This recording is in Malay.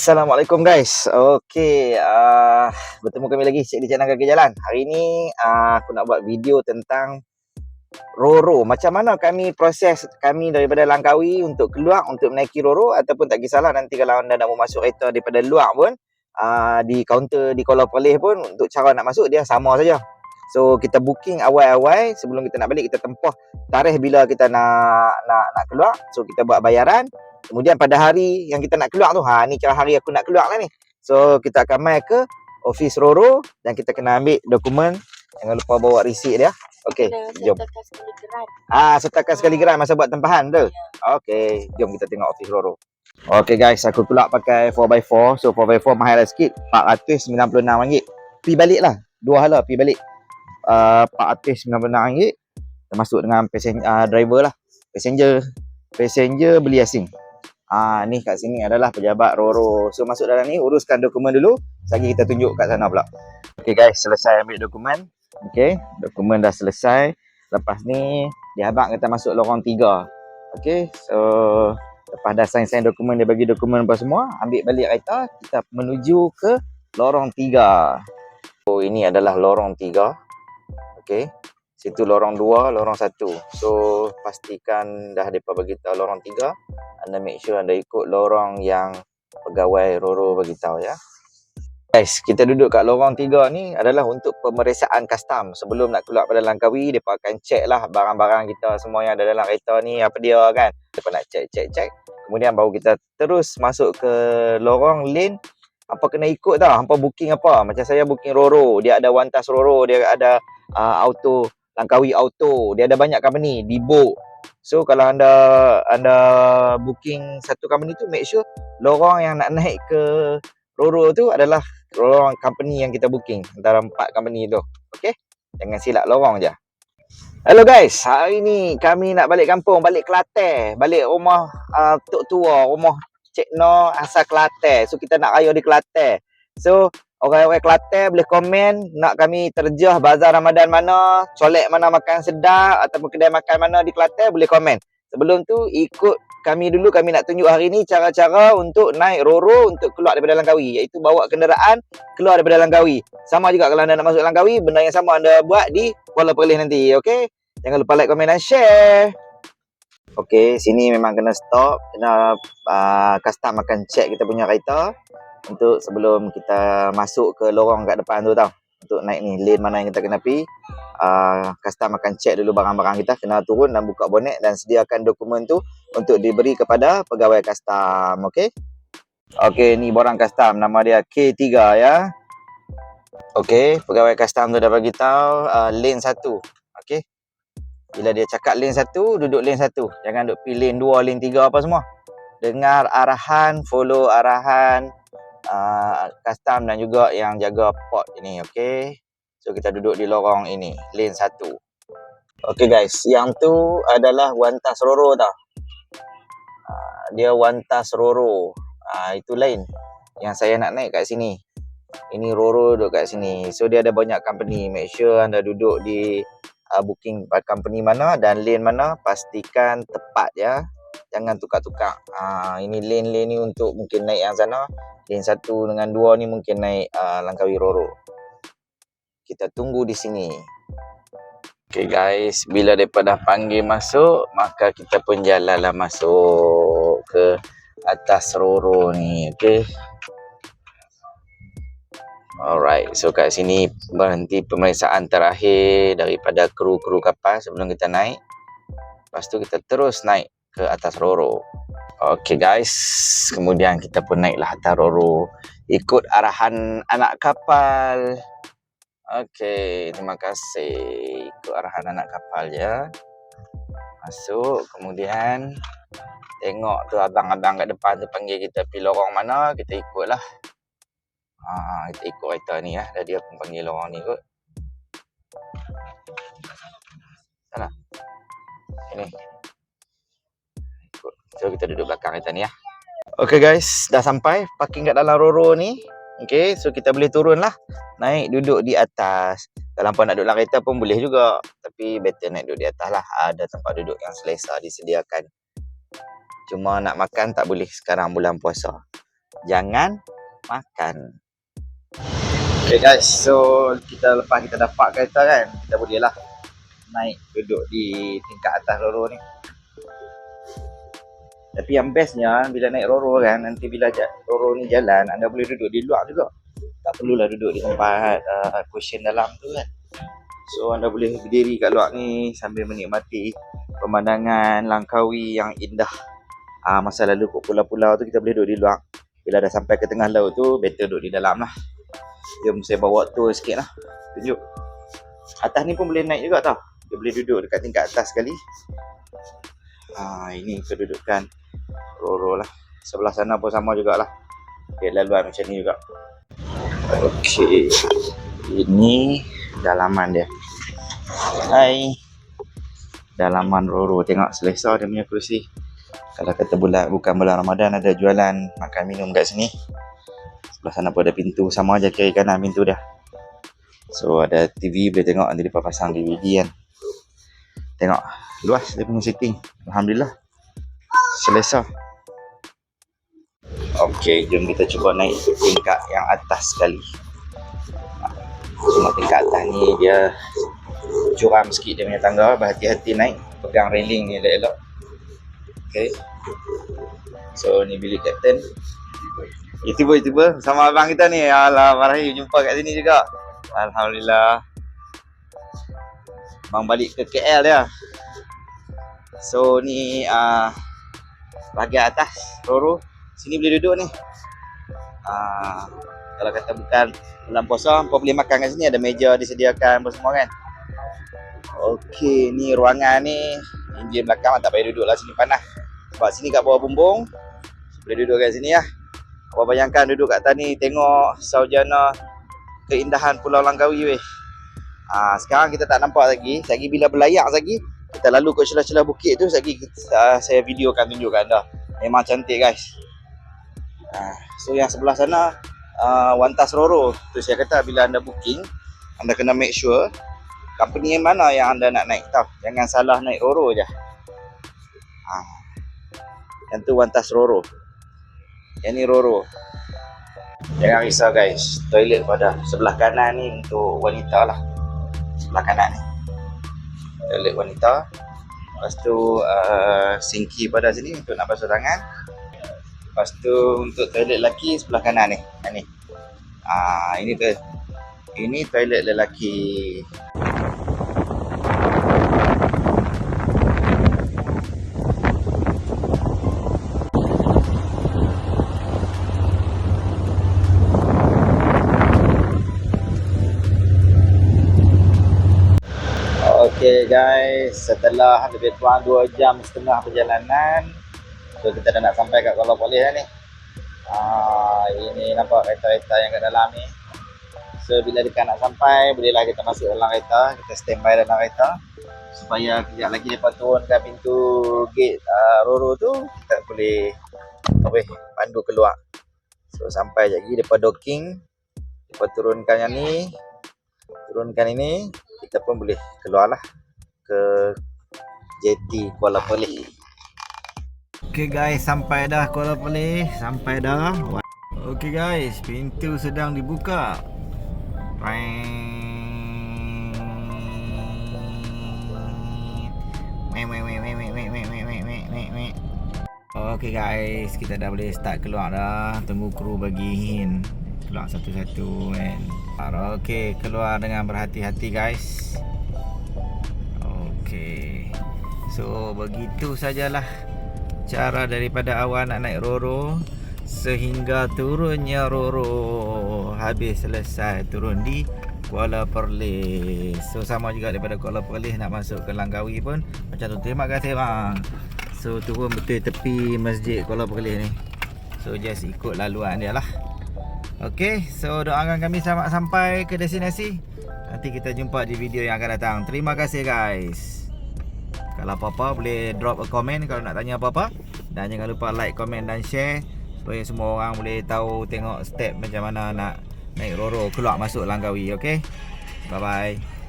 Assalamualaikum guys. Okey, uh, bertemu kami lagi Cik di channel Kaki Jalan. Hari ni uh, aku nak buat video tentang Roro. Macam mana kami proses kami daripada Langkawi untuk keluar untuk menaiki Roro ataupun tak kisahlah nanti kalau anda nak masuk kereta daripada luar pun uh, di kaunter di Kuala Perlis pun untuk cara nak masuk dia sama saja. So kita booking awal-awal sebelum kita nak balik kita tempah tarikh bila kita nak nak nak keluar. So kita buat bayaran Kemudian pada hari yang kita nak keluar tu, ha ni kira hari aku nak keluar lah ni. So kita akan mai ke office Roro dan kita kena ambil dokumen. Jangan lupa bawa receipt dia. Okey, jom. Ah, sertakan sekali geran masa buat tempahan tu. Ya. Okey, jom kita tengok office Roro. Okey guys, aku pula pakai 4x4. So 4x4 mahal lah sikit, RM496. Pi balik lah. Dua hala pi balik. Uh, RM496 termasuk dengan passenger uh, driver lah. Passenger passenger beli asing. Ah ni kat sini adalah pejabat Roro. So masuk dalam ni uruskan dokumen dulu. Lagi kita tunjuk kat sana pula. Okay guys, selesai ambil dokumen. Okay, dokumen dah selesai. Lepas ni dia kita masuk lorong 3. Okay, so lepas dah sign-sign dokumen dia bagi dokumen apa semua, ambil balik kereta, kita menuju ke lorong 3. So ini adalah lorong 3. Okay, situ lorong 2, lorong 1. So pastikan dah depa bagi tahu lorong 3 anda make sure anda ikut lorong yang pegawai Roro bagi tahu ya. Guys, kita duduk kat lorong tiga ni adalah untuk pemeriksaan custom. Sebelum nak keluar pada Langkawi, mereka akan check lah barang-barang kita semua yang ada dalam kereta ni, apa dia kan. Mereka nak check, check, check. Kemudian baru kita terus masuk ke lorong lane. Apa kena ikut tau, hampa booking apa. Macam saya booking Roro, dia ada Wantas Roro, dia ada uh, auto, Langkawi Auto. Dia ada banyak company, Dibo, So kalau anda anda booking satu company tu make sure lorong yang nak naik ke Roro tu adalah lorong company yang kita booking antara empat company tu. Okey? Jangan silap lorong je. Hello guys, hari ni kami nak balik kampung, balik Kelantan, balik rumah uh, tok tua, rumah Cik No asal Kelantan. So kita nak raya di Kelantan. So Orang-orang Kelantan boleh komen nak kami terjah bazar Ramadan mana, colek mana makan sedap ataupun kedai makan mana di Kelantan boleh komen. Sebelum tu ikut kami dulu kami nak tunjuk hari ni cara-cara untuk naik Roro untuk keluar daripada Langkawi iaitu bawa kenderaan keluar daripada Langkawi. Sama juga kalau anda nak masuk Langkawi, benda yang sama anda buat di Kuala Perlis nanti, okey? Jangan lupa like, komen dan share. Okey, sini memang kena stop, kena uh, custom akan check kita punya kereta untuk sebelum kita masuk ke lorong kat depan tu tau. Untuk naik ni lane mana yang kita kena pi uh, custom akan check dulu barang-barang kita kena turun dan buka bonet dan sediakan dokumen tu untuk diberi kepada pegawai custom okey? Okey ni borang custom. Nama dia K3 ya. Okey pegawai custom tu dah bagi tahu uh, lane 1 okey? Bila dia cakap lane 1 duduk lane 1 jangan duduk pi lane 2 lane 3 apa semua. Dengar arahan follow arahan uh, custom dan juga yang jaga port ini okey? So kita duduk di lorong ini lane 1 okey guys. Yang tu adalah wantas roro tau. Uh, dia wantas roro. Uh, itu lain yang saya nak naik kat sini. Ini roro duduk kat sini. So dia ada banyak company. Make sure anda duduk di uh, booking company mana dan lane mana pastikan tepat ya jangan tukar-tukar. Ha, ini lane-lane ni untuk mungkin naik yang sana. Lane satu dengan dua ni mungkin naik uh, Langkawi Roro. Kita tunggu di sini. Okay guys, bila mereka dah panggil masuk, maka kita pun jalanlah masuk ke atas Roro ni. Okay. Alright, so kat sini berhenti pemeriksaan terakhir daripada kru-kru kapal sebelum kita naik. Lepas tu kita terus naik ke atas Roro. Okey guys, kemudian kita pun naiklah atas Roro ikut arahan anak kapal. Okey, terima kasih. Ikut arahan anak kapal ya. Masuk, kemudian tengok tu abang-abang kat depan tu panggil kita pergi lorong mana, kita ikutlah. Ha, kita ikut kereta ni ya. Dah dia pun panggil lorong ni kot. Sana. Ini. So kita duduk belakang kita ni ya. Okay guys, dah sampai parking kat dalam Roro ni. Okay, so kita boleh turun lah. Naik duduk di atas. Kalau hampa nak duduk dalam kereta pun boleh juga. Tapi better naik duduk di atas lah. Ada tempat duduk yang selesa disediakan. Cuma nak makan tak boleh sekarang bulan puasa. jangan makan. Okay guys, so kita lepas kita dapat kereta kan, kita boleh lah naik duduk di tingkat atas Roro ni. Tapi yang bestnya bila naik Roro kan, nanti bila Roro ni jalan, anda boleh duduk di luar juga. Tak perlulah duduk di tempat uh, cushion dalam tu kan. So anda boleh berdiri kat luar ni sambil menikmati pemandangan Langkawi yang indah. Ah uh, masa lalu kat pulau-pulau tu kita boleh duduk di luar. Bila dah sampai ke tengah laut tu, better duduk di dalam lah. Jom saya bawa tu sikit lah. Tunjuk. Atas ni pun boleh naik juga tau. Dia boleh duduk dekat tingkat atas sekali. Ah ini kedudukan Roro lah. Sebelah sana pun sama jugalah. Dia laluan macam ni juga. Okey. Ini dalaman dia. Hai. Dalaman Roro. Tengok selesa dia punya kerusi. Kalau kata bulan bukan bulan Ramadan ada jualan makan minum kat sini. Sebelah sana pun ada pintu. Sama aja kiri kanan pintu dia. So ada TV boleh tengok nanti dia pasang DVD kan. Tengok luas dia punya sitting. Alhamdulillah. Selesa. Okey, jom kita cuba naik tingkat yang atas sekali. Cuma tingkat atas ni dia curam sikit dia punya tangga. Berhati-hati naik. Pegang railing ni elok-elok. Okey. So, ni bilik kapten. YouTuber-YouTuber sama abang kita ni. Alah, Marahim jumpa kat sini juga. Alhamdulillah. Bang balik ke KL dia. So, ni uh, bahagian atas. Roro sini boleh duduk ni. Uh, kalau kata bukan bulan puasa, apa boleh makan kat sini ada meja disediakan apa semua kan. Okey, ni ruangan ni enjin belakang tak payah duduk lah sini panas. Sebab sini kat bawah bumbung boleh duduk kat sini lah. Apa bayangkan duduk kat atas ni tengok saujana keindahan Pulau Langkawi weh. Ha, sekarang kita tak nampak lagi. Lagi bila berlayak lagi, kita lalu ke celah-celah bukit tu, lagi uh, saya videokan tunjukkan dah. Memang cantik guys. Ha, so yang sebelah sana uh, Wantas Roro. Tu saya kata bila anda booking, anda kena make sure company yang mana yang anda nak naik tau. Jangan salah naik Roro je. Yang tu Wantas Roro. Yang ni Roro. Jangan risau guys. Toilet pada sebelah kanan ni untuk wanita lah. Sebelah kanan ni. Toilet wanita. Lepas tu uh, sinki pada sini untuk nak basuh tangan. Lepas tu untuk toilet lelaki sebelah kanan ni. Ni. Ah ini tu. Ini toilet lelaki. Okay guys, setelah lebih kurang 2 jam setengah perjalanan So kita dah nak sampai kat Kuala Polis ni. Ah ini nampak kereta-kereta yang kat dalam ni. So bila dekat nak sampai, bolehlah kita masuk dalam kereta, kita standby dalam kereta supaya kejap lagi depa turunkan pintu gate uh, Roro tu, kita boleh apa pandu keluar. So sampai lagi depa docking, depa turunkan yang ni, turunkan ini, kita pun boleh keluarlah ke JT Kuala Polis. Okay guys, sampai dah Kuala Pelih Sampai dah. Okay guys, pintu sedang dibuka Okay guys, kita dah boleh start keluar dah. Tunggu kru bagi hint. Keluar satu-satu kan Okay, keluar dengan berhati-hati guys. Okay. So, begitu sajalah cara daripada awal nak naik Roro. Sehingga turunnya Roro habis selesai turun di Kuala Perlis. So sama juga daripada Kuala Perlis nak masuk ke Langkawi pun. Macam tu. Terima kasih bang so turun betul tepi masjid Kuala Perlis ni. So just ikut laluan dia lah. Ok so doakan kami selamat sampai ke destinasi. Nanti kita jumpa di video yang akan datang. Terima kasih guys. Kalau apa-apa boleh drop a comment kalau nak tanya apa-apa. Dan jangan lupa like, comment dan share Supaya semua orang boleh tahu tengok step macam mana nak naik Roro keluar masuk Langkawi Okay? Bye bye